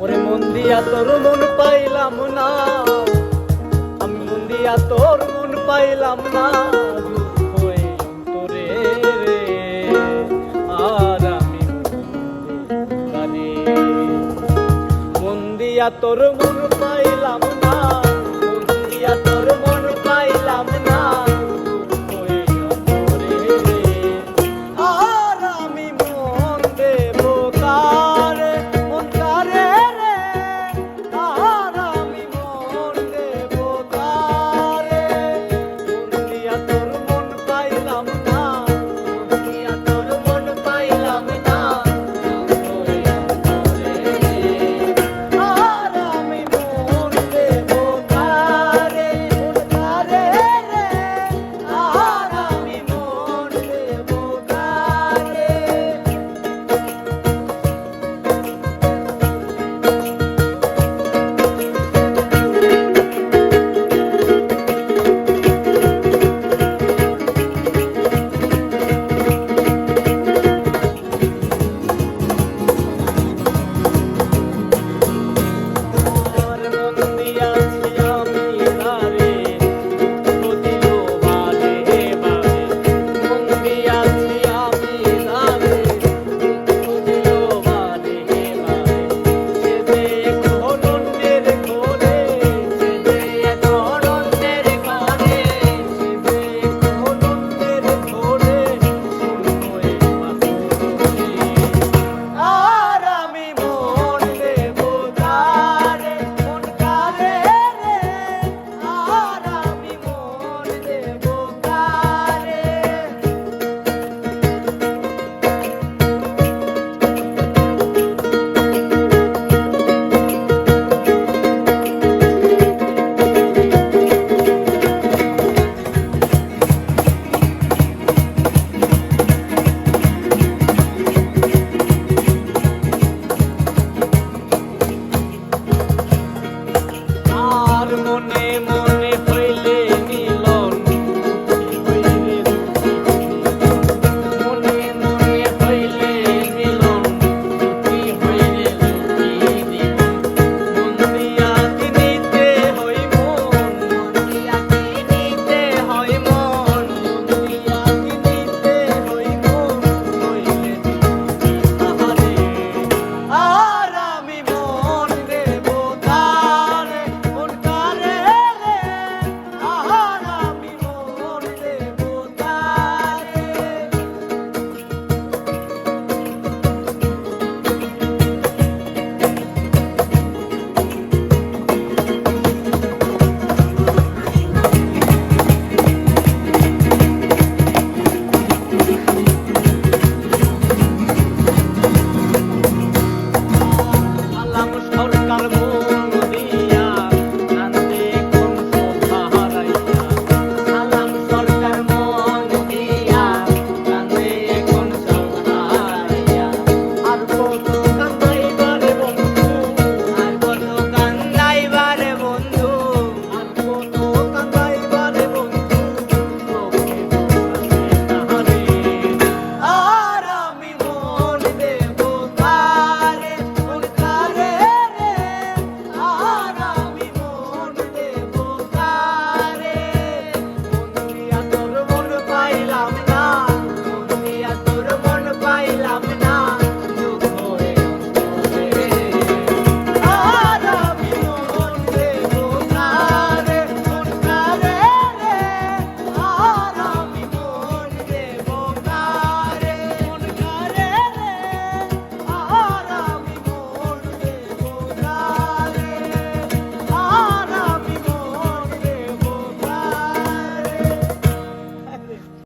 ওরে মন দিয়া তোর মন পাইলাম না। আমি মন দিয়া তোর মন পাইলাম না তোর মন পাইলাম না তোর মন পাইলাম